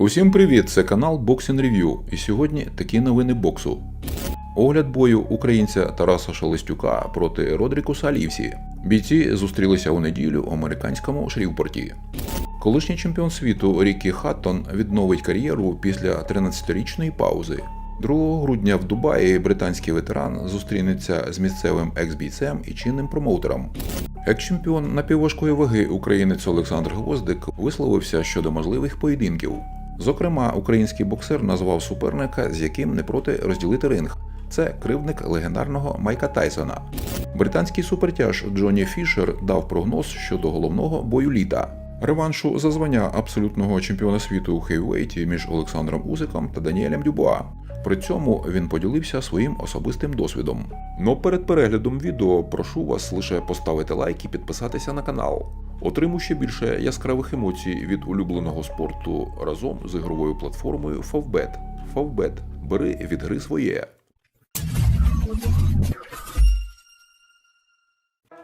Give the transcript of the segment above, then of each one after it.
Усім привіт! Це канал Boxing Review. І сьогодні такі новини боксу. Огляд бою українця Тараса Шелестюка проти Родрікуса Лівсі. Бійці зустрілися у неділю у американському Шрівпорті. Колишній чемпіон світу Рікі Хаттон відновить кар'єру після 13-річної паузи. 2 грудня в Дубаї британський ветеран зустрінеться з місцевим екс-бійцем і чинним промоутером. Екс-чемпіон напівважкої ваги українець Олександр Гвоздик висловився щодо можливих поєдинків. Зокрема, український боксер назвав суперника, з яким не проти розділити ринг. Це кривдник легендарного Майка Тайсона. Британський супертяж Джонні Фішер дав прогноз щодо головного бою літа. Реваншу за звання абсолютного чемпіона світу у хейвейті між Олександром Узиком та Даніелем Дюбуа. При цьому він поділився своїм особистим досвідом. Но перед переглядом відео прошу вас лише поставити лайк і підписатися на канал. Отримуй ще більше яскравих емоцій від улюбленого спорту разом з ігровою платформою Favbet. Favbet. Бери від гри своє.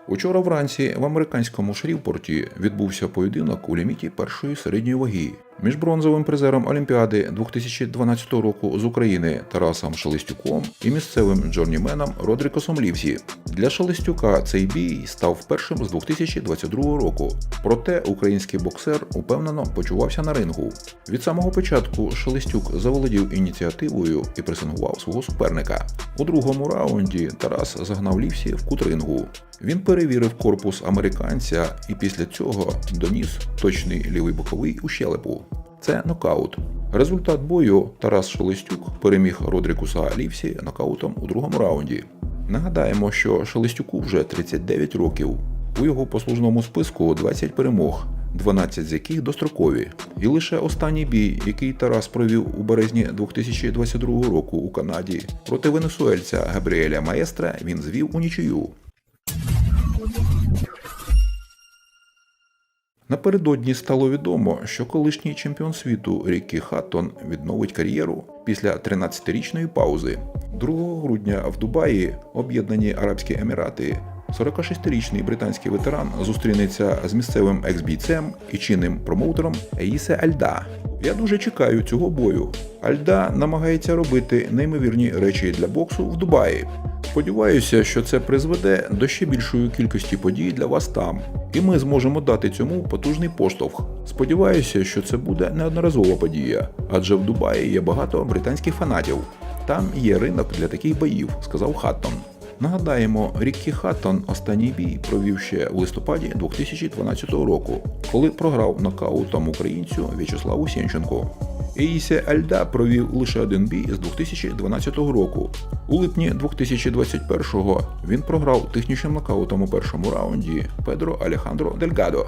Учора вранці в американському Шрівпорті відбувся поєдинок у ліміті першої середньої ваги між бронзовим призером Олімпіади 2012 року з України Тарасом Шелестюком і місцевим джорніменом Родрікосом Лівсі. Для Шелестюка цей бій став першим з 2022 року. Проте український боксер упевнено почувався на рингу. Від самого початку Шелестюк заволодів ініціативою і пресингував свого суперника. У другому раунді Тарас загнав Лівсі в кут рингу. Він перевірив корпус американця і після цього доніс точний лівий боковий у щелепу. Це нокаут. Результат бою Тарас Шелестюк переміг Родрікуса Лівсі нокаутом у другому раунді. Нагадаємо, що Шелестюку вже 39 років. У його послужному списку 20 перемог, 12 з яких дострокові. І лише останній бій, який Тарас провів у березні 2022 року у Канаді проти венесуельця Габріеля Маестра, він звів у нічию. Напередодні стало відомо, що колишній чемпіон світу Рікі Хаттон відновить кар'єру після 13-річної паузи. 2 грудня в Дубаї Об'єднані Арабські Емірати 46-річний британський ветеран зустрінеться з місцевим екс-бійцем і чинним промоутером Ейсе Альда. Я дуже чекаю цього бою. Альда намагається робити неймовірні речі для боксу в Дубаї. Сподіваюся, що це призведе до ще більшої кількості подій для вас там, і ми зможемо дати цьому потужний поштовх. Сподіваюся, що це буде неодноразова подія, адже в Дубаї є багато британських фанатів. Там є ринок для таких боїв, сказав Хаттон. Нагадаємо, Ріккі Хаттон останній бій провів ще в листопаді 2012 року, коли програв нокаутом українцю В'ячеславу Сєнченко. Ейсе Альда провів лише один бій з 2012 року. У липні 2021-го він програв технічним нокаутом у першому раунді Педро Алехандро Дельгадо.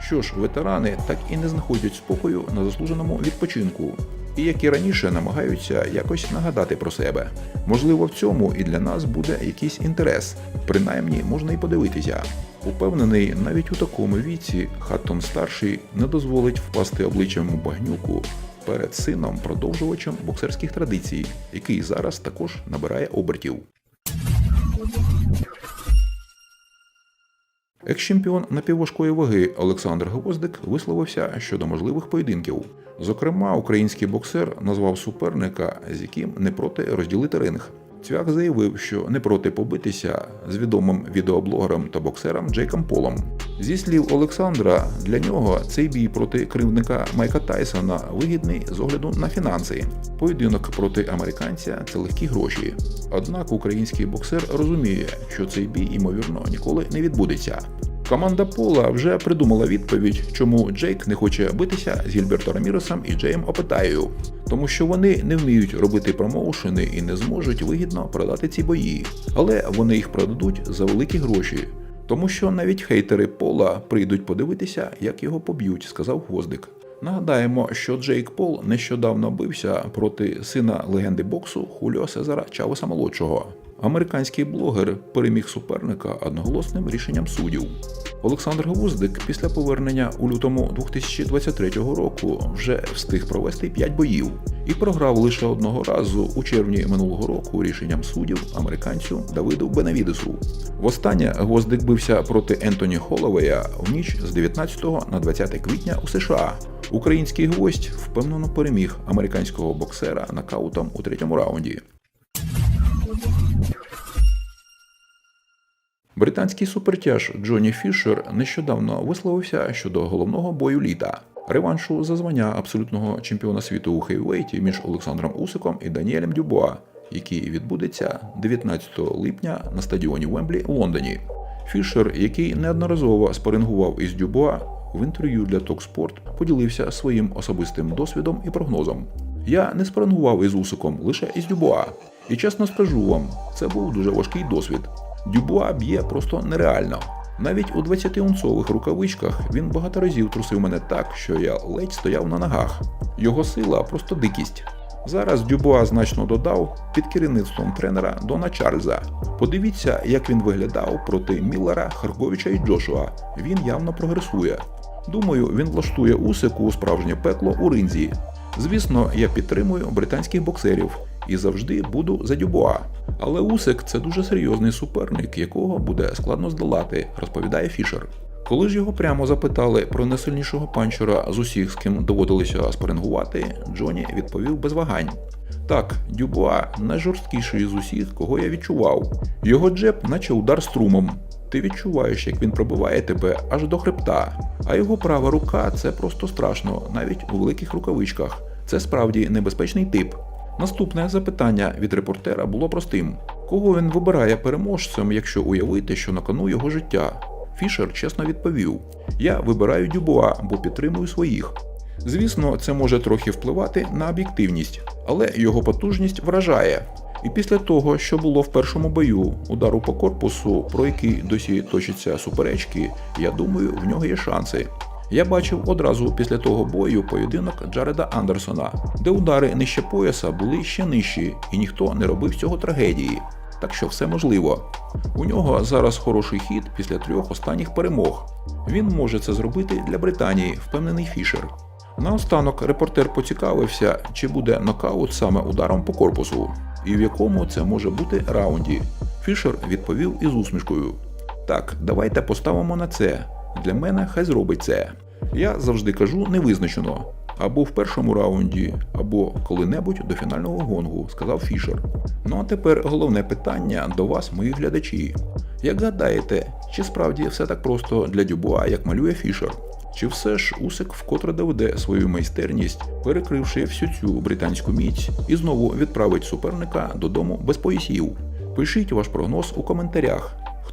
Що ж, ветерани так і не знаходять спокою на заслуженому відпочинку, і як і раніше намагаються якось нагадати про себе. Можливо, в цьому і для нас буде якийсь інтерес, принаймні можна і подивитися. Упевнений, навіть у такому віці Хаттон старший не дозволить впасти обличчям багнюку перед сином продовжувачем боксерських традицій, який зараз також набирає обертів. Екс-чемпіон напівважкої ваги Олександр Гвоздик висловився щодо можливих поєдинків. Зокрема, український боксер назвав суперника, з яким не проти розділити ринг. Цвях заявив, що не проти побитися з відомим відеоблогером та боксером Джейком Полом. Зі слів Олександра, для нього цей бій проти кривника Майка Тайсона вигідний з огляду на фінанси. Поєдинок проти американця це легкі гроші. Однак український боксер розуміє, що цей бій, ймовірно, ніколи не відбудеться. Команда Пола вже придумала відповідь, чому Джейк не хоче битися з Гільберто Раміросом і Джеєм Опетаєю. Тому що вони не вміють робити промоушени і не зможуть вигідно продати ці бої, але вони їх продадуть за великі гроші. Тому що навіть хейтери Пола прийдуть подивитися, як його поб'ють, сказав Гвоздик. Нагадаємо, що Джейк Пол нещодавно бився проти сина легенди боксу Хуліо Сезара Чавеса молодшого. Американський блогер переміг суперника одноголосним рішенням суддів. Олександр Гвоздик після повернення у лютому 2023 року вже встиг провести 5 боїв і програв лише одного разу у червні минулого року рішенням суддів американцю Давиду Бенавідесу. Востаннє Гвоздик бився проти Ентоні Холовея в ніч з 19 на 20 квітня у США. Український гвоздь впевнено переміг американського боксера нокаутом у третьому раунді. Британський супертяж Джонні Фішер нещодавно висловився щодо головного бою літа реваншу за звання абсолютного чемпіона світу у хейвейті між Олександром Усиком і Даніелем Дюбуа, який відбудеться 19 липня на стадіоні Вемблі у Лондоні. Фішер, який неодноразово спарингував із Дюбуа, в інтерв'ю для Токспорт поділився своїм особистим досвідом і прогнозом. Я не спарингував із Усиком, лише із Дюбуа. І чесно скажу вам, це був дуже важкий досвід. Дюбуа б'є просто нереально. Навіть у 20-унцових рукавичках він багато разів трусив мене так, що я ледь стояв на ногах. Його сила просто дикість. Зараз Дюбуа значно додав під керівництвом тренера Дона Чарльза. Подивіться, як він виглядав проти Міллера, Харковіча і Джошуа. Він явно прогресує. Думаю, він влаштує Усику у справжнє пекло у ринзі. Звісно, я підтримую британських боксерів і завжди буду за Дюбуа. Але Усик це дуже серйозний суперник, якого буде складно здолати, розповідає Фішер. Коли ж його прямо запитали про найсильнішого панчера з усіх, з ким доводилося спарингувати, Джоні відповів без вагань. Так, Дюбуа найжорсткіший з усіх, кого я відчував. Його джеб, наче удар струмом. Ти відчуваєш, як він пробиває тебе аж до хребта. А його права рука це просто страшно, навіть у великих рукавичках. Це справді небезпечний тип. Наступне запитання від репортера було простим: кого він вибирає переможцем, якщо уявити, що на кону його життя? Фішер чесно відповів: Я вибираю Дюбуа, бо підтримую своїх. Звісно, це може трохи впливати на об'єктивність, але його потужність вражає. І після того, що було в першому бою, удару по корпусу, про який досі точаться суперечки, я думаю, в нього є шанси. Я бачив одразу після того бою поєдинок Джареда Андерсона, де удари нижче пояса були ще нижчі, і ніхто не робив цього трагедії. Так що все можливо. У нього зараз хороший хід після трьох останніх перемог. Він може це зробити для Британії, впевнений Фішер. Наостанок репортер поцікавився, чи буде нокаут саме ударом по корпусу, і в якому це може бути раунді. Фішер відповів із усмішкою: Так, давайте поставимо на це. Для мене хай зробить це. Я завжди кажу невизначено. Або в першому раунді, або коли-небудь до фінального гонгу, сказав Фішер. Ну а тепер головне питання до вас, мої глядачі. Як гадаєте, чи справді все так просто для Дюбуа, як малює Фішер? Чи все ж Усик вкотре доведе свою майстерність, перекривши всю цю британську міць, і знову відправить суперника додому без поясів? Пишіть ваш прогноз у коментарях.